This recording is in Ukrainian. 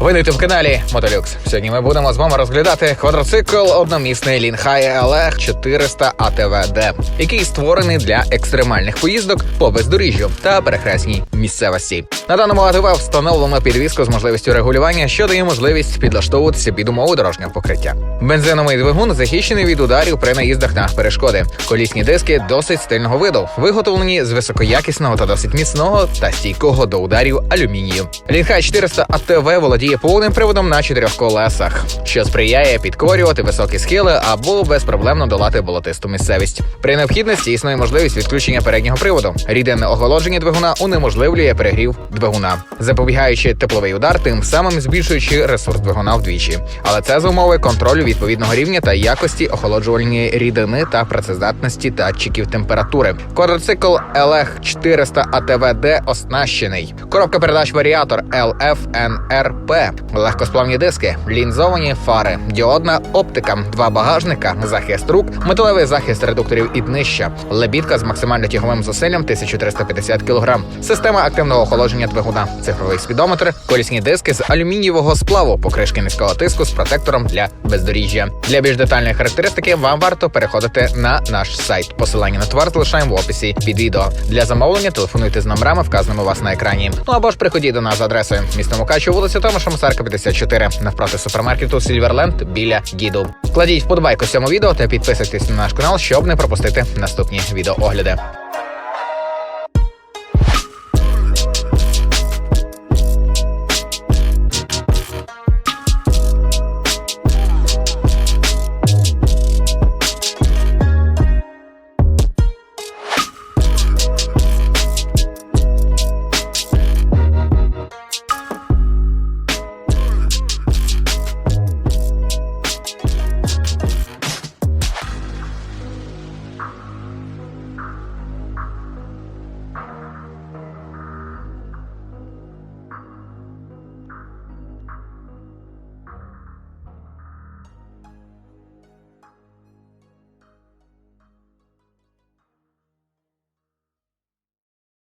Ви на youtube каналі Мотолюкс. Сьогодні ми будемо з вами розглядати квадроцикл одномісний Лінхай LR 400 ATV-D, який створений для екстремальних поїздок по бездоріжжю та перехресній місцевості. На даному АТВ встановлено підвіску з можливістю регулювання, що дає можливість підлаштовуватися під умови дорожнього покриття. Бензиновий двигун захищений від ударів при наїздах на перешкоди. Колісні диски досить стильного виду, виготовлені з високоякісного та досить міцного та стійкого до ударів алюмінію. Лінхай 400 АТВ володіє повним приводом на чотирьох колесах, що сприяє підкорювати високі схили або безпроблемно долати болотисту місцевість. При необхідності існує можливість відключення переднього приводу. Ріденне охолодження двигуна унеможливлює перегрів двигуна, запобігаючи тепловий удар, тим самим збільшуючи ресурс двигуна вдвічі. Але це за умови контролю відповідного рівня та якості охолоджувальної рідини та працездатності датчиків температури. Квадроцикл LX 400 ATV-D оснащений. Коробка передач варіатор LFNRP, легкосплавні диски, лінзовані фари, діодна оптика, два багажника, захист рук, металевий захист редукторів і днища, лебідка з максимально тяговим зусиллям 1350 кг, система активного охолодження двигуна, цифровий спідометр, колісні диски з алюмінієвого сплаву, покришки низького тиску з протектором для бездоріжжя. Для більш детальної характеристики вам варто переходити на наш сайт. Посилання на товар залишаємо в описі під відео. Для замовлення телефонуйте з номерами, вказаними у вас на екрані. Ну або ж приходіть до нас за адресою місто Мукачево, вулиця Томаша Мусарка 54, навпроти супермаркету Сільверленд біля Гіду. Кладіть вподобайку цьому відео та підписуйтесь на наш канал, щоб не пропустити наступні відеоогляди.